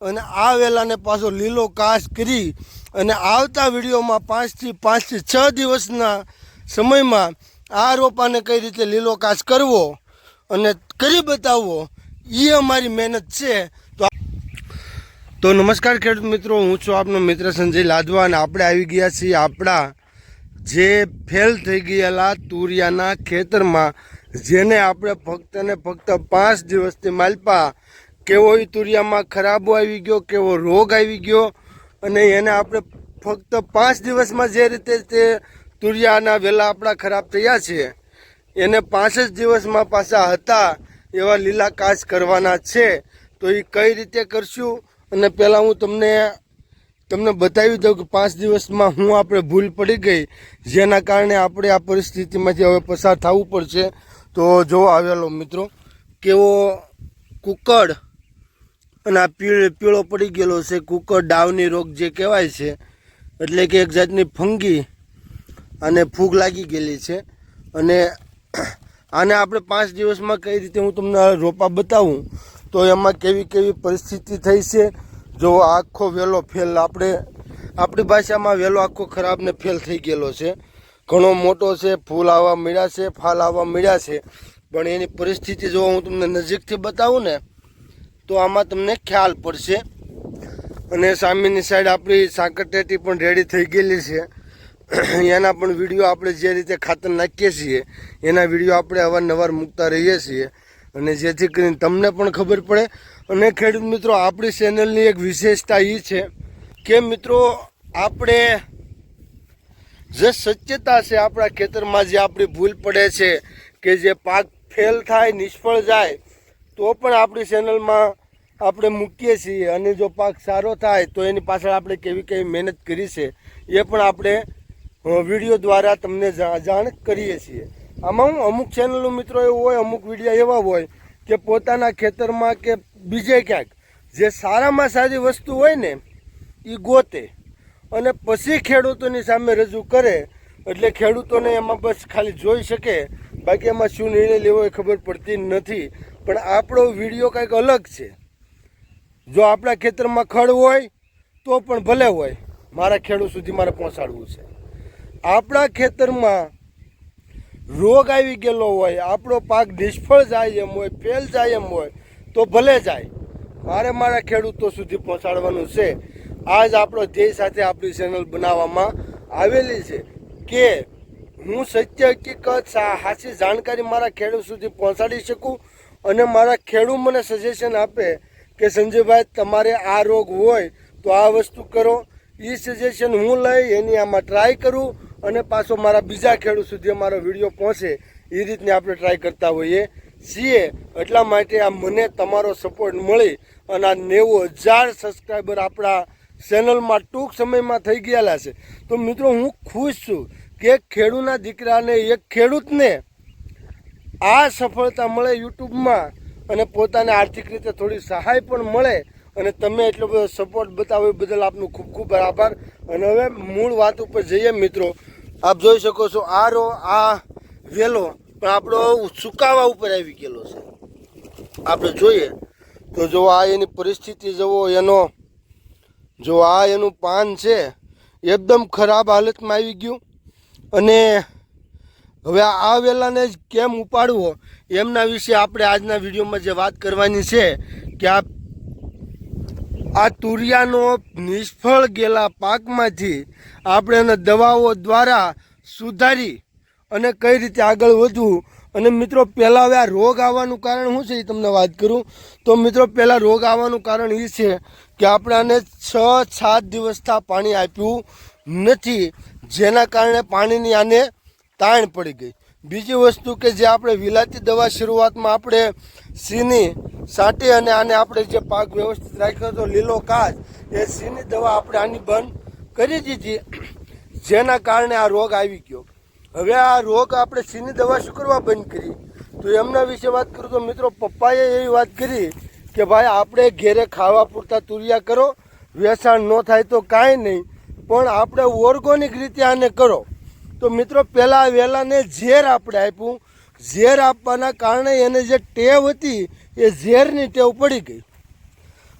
અને આ વેલાને પાછો લીલો કાશ કરી અને આવતા વિડીયોમાં પાંચથી પાંચથી છ દિવસના સમયમાં આ રોપાને કઈ રીતે લીલો કાશ કરવો અને કરી બતાવવો એ અમારી મહેનત છે. તો તો નમસ્કાર ખેડૂત મિત્રો, હું છું આપનો મિત્ર સંજય લાદવા અને આપણે આવી ગયા છીએ આપણા જે ફેલ થઈ ગયેલા તુરિયાના ખેતરમાં, જેને આપણે ફક્ત ને ફક્ત પાંચ દિવસથી માલપા કેવો તુરિયામાં ખરાબો આવી ગયો, કેવો રોગ આવી ગયો અને એને આપણે ફક્ત પાંચ દિવસમાં જે રીતે તે તુરિયાના વેલા આપણા ખરાબ થયા છે, એને પાંચ જ દિવસમાં પાછા હતા એવા લીલા કાચ કરવાના છે, તો એ કઈ રીતે કરશું? અને પહેલાં હું તમને તમને બતાવી દઉં કે પાંચ દિવસમાં હું આપણે ભૂલ પડી ગઈ, જેના કારણે આપણે આ પરિસ્થિતિમાંથી હવે પસાર થવું પડશે. તો જો આવેલો મિત્રો, કેવો કુકડ અને આ પીળ પીળો પડી ગયેલો છે, કુકર ડાવની રોગ જે કહેવાય છે, એટલે કે એક જાતની ફંગી અને ફૂગ લાગી ગયેલી છે. અને આને આપણે પાંચ દિવસમાં કઈ રીતે હું તમને રોપા બતાવું, તો એમાં કેવી કેવી પરિસ્થિતિ થઈ છે, જો આખો વેલો ફેલ, આપણે, આપણી ભાષામાં વેલો આખો ખરાબ ને ફેલ થઈ ગયેલો છે. ઘણો મોટો છે, ફૂલ આવવા મળ્યા છે, ફાલ આવવા મળ્યા છે, પણ એની પરિસ્થિતિ જો હું તમને નજીકથી બતાવું ને તો આમાં તમને ખ્યાલ પડશે. અને સામેની સાઈડ આપણી સાંકરટેટી પણ રેડી થઈ ગયેલી છે. એના પણ વીડિયો આપણે જે રીતે ખાતર નાખીએ છીએ, એના વીડિયો આપણે અવારનવાર મૂકતા રહીએ છીએ. અને જેથી કરીને તમને પણ ખબર પડે. અને ખેડૂત મિત્રો, આપણી ચેનલની એક વિશેષતા એ છે કે મિત્રો, આપણે જે સત્યતા છે આપણા ખેતરમાં જે આપણી ભૂલ પડે છે કે જે પાક ફેલ થાય, નિષ્ફળ જાય, તો પણ આપણી ચેનલમાં આપણે મૂકીએ છીએ અને જો પાક સારો થાય તો એની પાછળ આપણે કેવી કેવી મહેનત કરી છે, એ પણ આપણે વીડિયો દ્વારા તમને જાણ કરીએ છીએ. આમાં હું અમુક ચેનલો મિત્રો એવું હોય, અમુક વિડીયા એવા હોય કે પોતાના ખેતરમાં કે બીજે ક્યાંક, જે સારામાં સારી વસ્તુ હોય ને એ ગોતે અને પછી ખેડૂતોની સામે રજૂ કરે, એટલે ખેડૂતોને એમાં બસ ખાલી જોઈ શકે, બાકી એમાં શું નિર્ણય લેવો એ ખબર પડતી નથી. પણ આપણો વીડિયો કંઈક અલગ છે. જો આપણા ખેતરમાં ખડ હોય, તો પણ ભલે હોય, મારા ખેડૂત સુધી મારે પહોંચાડવું છે. આપણા ખેતરમાં રોગ આવી ગયેલો હોય, આપણો પાક નિષ્ફળ જાય એમ હોય, ફેલ જાય એમ હોય, તો ભલે જાય. મારે મારા ખેડૂતો સુધી પહોંચાડવાનું છે. આજ આપણો ધ્યેય સાથે આપણી ચેનલ બનાવવામાં આવેલી છે કે હું સત્ય હકીકત સાચી જાણકારી મારા ખેડૂત સુધી પહોંચાડી શકું અને મારા ખેડૂત મને સજેશન આપે કે સંજયભાઈ, તમારે આ રોગ હોય તો આ વસ્તુ કરો. એ સજેશન હું લઈ, એની આમાં ટ્રાય કરું અને પાછો મારા બીજા ખેડૂત સુધી મારો વીડિયો પહોંચે. એ રીતની આપણે ટ્રાય કરતા હોઈએ છીએ. એટલા માટે આ મને તમારો સપોર્ટ મળી અને આ નેવું હજાર સબસ્ક્રાઈબર આપણા ચેનલમાં ટૂંક સમયમાં થઈ ગયેલા છે. તો મિત્રો, હું ખુશ છું કે ખેડૂતના દીકરાને, એક ખેડૂતને આ સફળતા મળે યુટ્યુબમાં અને પોતાને આર્થિક રીતે થોડી સહાય પણ મળે અને તમે એટલો બધો સપોર્ટ બતાવો એ બદલ આપનો ખૂબ ખૂબ આભાર. અને હવે મૂળ વાત ઉપર જઈએ મિત્રો. આપ જોઈ શકો છો આ રો આ વેલો પણ આપણો સુકાવા ઉપર આવી ગયેલો છે. આપણે જોઈએ તો જો આ એની પરિસ્થિતિ જુઓ, એનો જો આ એનું પાન છે, એકદમ ખરાબ હાલતમાં આવી ગયું. અને હવે આ વેલાને જ કેમ ઉપાડવો? એમના વિશે આપણે આજના વિડીયોમાં જે વાત કરવાની છે કે આ આ તુરિયાનો નિષ્ફળ ગયેલા પાકમાંથી આપણે એને દવાઓ દ્વારા સુધારી અને કઈ રીતે આગળ વધવું? અને મિત્રો, પહેલાં હવે આ રોગ આવવાનું કારણ શું છે એ તમને વાત કરું? તો મિત્રો, પહેલાં રોગ આવવાનું કારણ એ છે કે આપણે આને છ સાત દિવસથી પાણી આપ્યું નથી. જેના કારણે પાણીની આને તાણ પડી ગઈ. બીજી વસ્તુ કે જે આપણે વિલાતી દવા શરૂઆતમાં આપણે સીની સાટી અને આને આપણે જે પાક વ્યવસ્થિત રાખ્યો હતો, લીલો કાચ, એ સીની દવા આપણે આની બંધ કરી દીધી. જેના કારણે આ રોગ આવી ગયો. હવે આ રોગ આપણે સીની દવા શું કરવા બંધ કરી? તો એમના વિશે વાત કરું તો મિત્રો પપ્પાએ એવી વાત કરી કે ભાઈ આપણે ઘેરે ખાવા પૂરતા તુરિયા કરો વેચાણ ન થાય તો કાંઈ નહીં, પણ આપણે ઓર્ગોનિક રીતે આને કરો. તો મિત્રો પહેલાં વેલાને ઝેર આપણે આપ્યું. ઝેર આપવાના કારણે એને જે ટેવ હતી, એ ઝેરની ટેવ પડી ગઈ.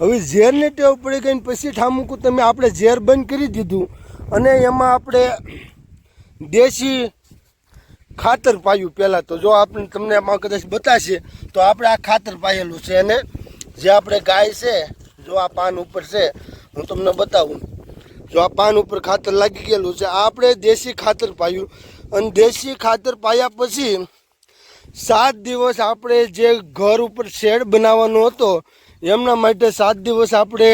હવે ઝેરની ટેવ પડી ગઈ પછી ઠામુકું તમે આપણે ઝેર બંધ કરી દીધું અને એમાં આપણે દેશી ખાતર પાયું પહેલાં તો. જો આપણે તમને આમાં કદાચ બતાશે, તો આપણે આ ખાતર પાયેલું છે અને જે આપણે ગાય છે, જો આ પાન ઉપર છે, હું તમને બતાવું. જો આ પાન ઉપર ખાતર લાગી ગયેલું છે, આપણે દેશી ખાતર પાયું. અને દેશી ખાતર પાયા પછી સાત દિવસ આપણે જે ઘર ઉપર શેડ બનાવવાનો હતો, એમના માટે સાત દિવસ આપણે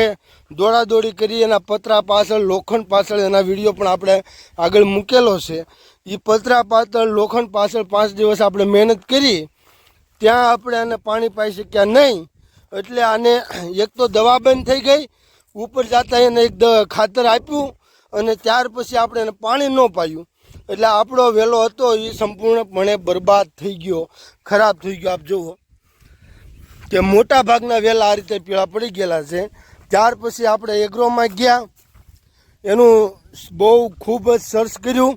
દોડાદોડી કરી, એના પતરા પાછળ, લોખંડ પાછળ, એના વીડિયો પણ આપણે આગળ મૂકેલો છે. એ પતરા પાછળ, લોખંડ પાછળ પાંચ દિવસ આપણે મહેનત કરી, ત્યાં આપણે આને પાણી પાઈ શક્યા નહીં. એટલે આને એક તો દવા બંધ થઈ ગઈ ઉપર જતા એને એક ખાતર આપ્યું અને ત્યાર પછી આપણે એને પાણી ન પાયું એટલે આપણો વેલો હતો, એ સંપૂર્ણપણે બરબાદ થઈ ગયો, ખરાબ થઈ ગયો. આપ જુઓ કે મોટા ભાગના વેલા આ રીતે પીળા પડી ગયેલા છે. ત્યાર પછી આપણે એગ્રોમાં ગયા. એનું બહુ ખૂબ જ સર્ચ કર્યું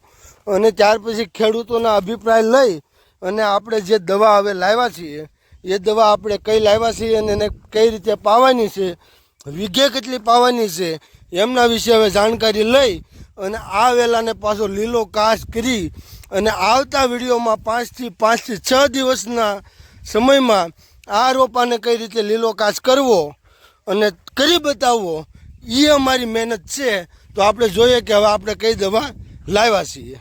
અને ત્યાર પછી ખેડૂતોના અભિપ્રાય લઈ અને આપણે જે દવા હવે લાવ્યા છીએ, એ દવા આપણે કઈ લાવ્યા છીએ અને એને કઈ રીતે પાવાની છે વીઘે કેટલી પાવાની છે એમના વિશે હવે જાણકારી લઈ અને આ વેલાને પાછો લીલો કાશ કરી અને આવતા વિડીયોમાં પાંચથી પાંચથી છ દિવસના સમયમાં આ રોપાને કઈ રીતે લીલો કાશ કરવો અને કરી બતાવવો એ અમારી મહેનત છે. તો આપણે જોઈએ કે હવે આપણે કઈ દવા લાવ્યા છીએ.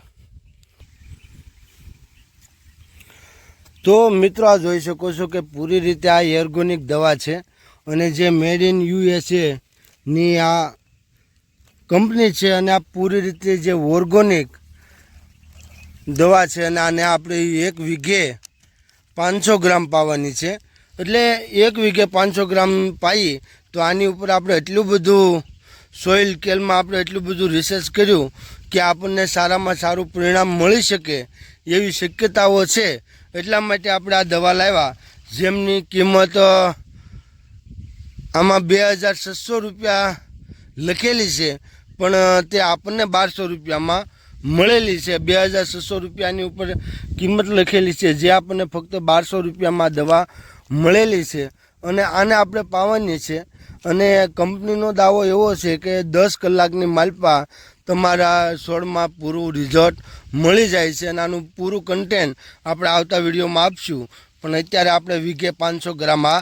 તો મિત્રો આ જોઈ શકો છો કે પૂરી રીતે આ એર્ગોનિક દવા છે. અને જે મેડ ઇન યુએસએની આ કંપની છે અને આ પૂરી રીતે જે ઓર્ગોનિક દવા છે અને આને આપણે એક વીઘે પાંચસો ગ્રામ પાવાની છે. એટલે એક વીઘે પાંચસો ગ્રામ પાઈ તો આની ઉપર આપણે એટલું બધું સોઇલ કેલમાં આપણે એટલું બધું રિસર્ચ કર્યું કે આપણને સારામાં સારું પરિણામ મળી શકે એવી શક્યતાઓ છે. એટલા માટે આપણે આ દવા લાવ્યા. જેમની કિંમત આમાં બે હજાર છસો રૂપિયા લખેલી છે, પણ તે આપણને બારસો રૂપિયામાં મળેલી છે. બે હજાર છસો રૂપિયાની ઉપર કિંમત લખેલી છે, જે આપણને ફક્ત બારસો રૂપિયામાં દવા મળેલી છે. અને આને આપણે પાવાની છે. અને કંપનીનો દાવો એવો છે કે દસ કલાકની માલપા તમારા છોડમાં પૂરું રિઝલ્ટ મળી જાય છે અને આનું પૂરું કન્ટેન્ટ આપણે આવતા વિડીયોમાં આપશું. પણ અત્યારે આપણે વીઘે પાંચસો ગ્રામ આ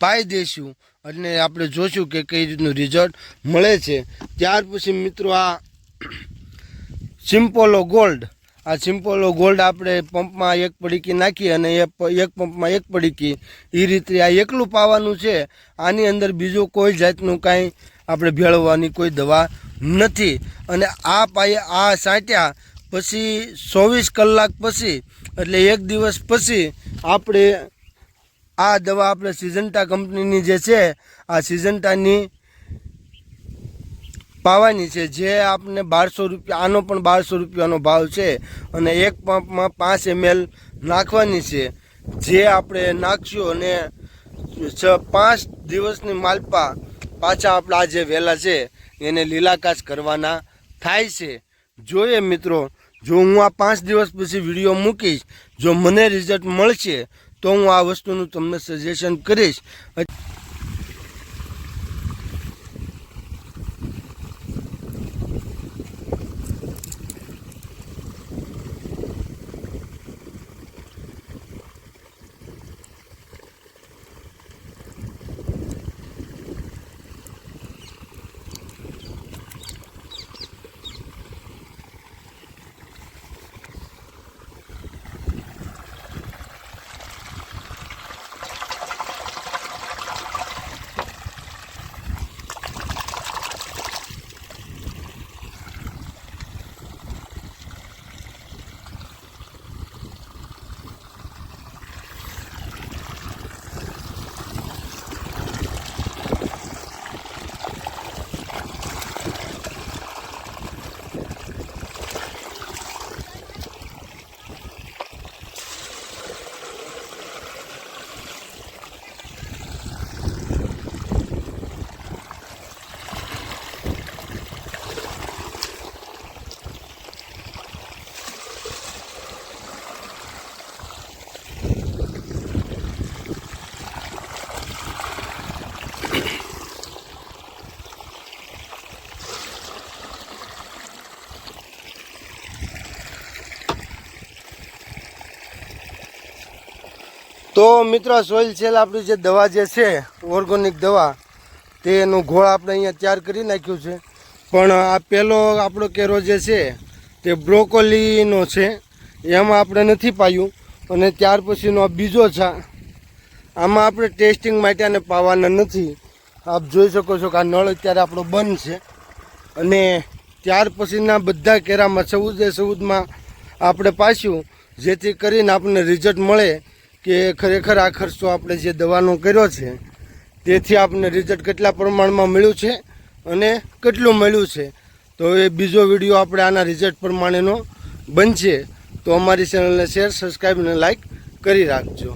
પાઈ દઈશું. અને આપણે જોશું કે કઈ રીતનું રિઝલ્ટ મળે છે. ત્યાર પછી મિત્રો આ સિમ્પોલો ગોલ્ડ આ સિમ્પોલો ગોલ્ડ આપણે પંપમાં એક પડીકી નાખી અને એ એક પંપમાં એક પડીકી. એ રીતે આ એકલું પાવાનું છે. આની અંદર બીજું કોઈ જાતનું કાંઈ આપણે ભેળવવાની કોઈ દવા નથી. અને આ પાયે, આ સાંટ્યા પછી ચોવીસ કલાક પછી, એટલે એક દિવસ પછી આપણે આ દવા આપણે સિઝન્ટા કંપનીની જે છે, આ સિઝન્ટાની પાવાની છે, જે આપને બારસો રૂપિયા, આનો પણ બારસો રૂપિયાનો ભાવ છે અને એક પંપમાં પાંચ એમએલ નાખવાની છે. જે આપણે નાખશું અને છ, પાંચ દિવસની માલપા પાછા આપણા આ જે વેલા છે, એને લીલાકાશ કરવાના થાય છે. જોઈએ મિત્રો, જો હું આ પાંચ દિવસ પછી વીડિયો મૂકીશ, જો મને રિઝલ્ટ મળશે તો હું આ વસ્તુનું તમને સજેશન કરીશ. તો મિત્રો સોઇલ સેલ આપણી જે દવા જે છે, ઓર્ગોનિક દવા, તેનું ઘોળ આપણે અહીંયા તૈયાર કરી નાખ્યું છે. પણ આ પહેલો આપણો કેરો જે છે, તે બ્રોકોલીનો છે. એમાં આપણે નથી પાયું. અને ત્યાર પછીનો આ બીજો છે, આમાં આપણે ટેસ્ટિંગ માટે આને પાવાના નથી. આપ જોઈ શકો છો કે આ નળ અત્યારે આપણો બંધ છે. અને ત્યાર પછીના બધા કેરામાં ચૌદે ચૌદમાં આપણે પાછું, જેથી કરીને આપણને રિઝલ્ટ મળે. કે ખરેખર આ ખર્ચો આપણે જે દવાનો કર્યો છે, તેથી આપને રિઝલ્ટ કેટલા પ્રમાણમાં મળ્યું છે અને કેટલું મળ્યું છે. તો એ બીજો વીડિયો આપણે આના રિઝલ્ટ પ્રમાણેનો બનશે. તો અમારી ચેનલને શેર સબસ્ક્રાઈબ અને લાઈક કરી રાખજો.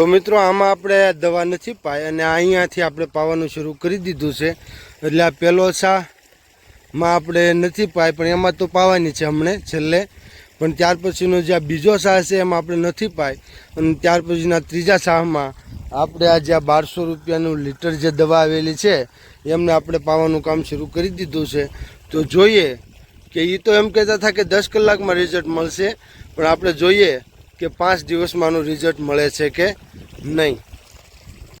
તો મિત્રો, આમાં આપણે દવા નથી પાઈ અને અહીંયાથી આપણે પાવાનું શરૂ કરી દીધું છે. એટલે આ પહેલો શામાં આપણે નથી પાઈ, પણ એમાં તો પાવાની છે હમણે, છેલ્લે. પણ ત્યાર પછીનો જે આ બીજો શાહ છે, એમાં આપણે નથી પાઈ. અને ત્યાર પછીના ત્રીજા શાહમાં આપણે આ જે બારસો રૂપિયાનું લીટર જે દવા આવેલી છે, એમને આપણે પાવાનું કામ શરૂ કરી દીધું છે. તો જોઈએ કે એ તો એમ કહેતા હતા કે દસ કલાકમાં રિઝલ્ટ મળશે, પણ આપણે જોઈએ કે પાંચ દિવસમાંનું રિઝલ્ટ મળે છે કે નહીં?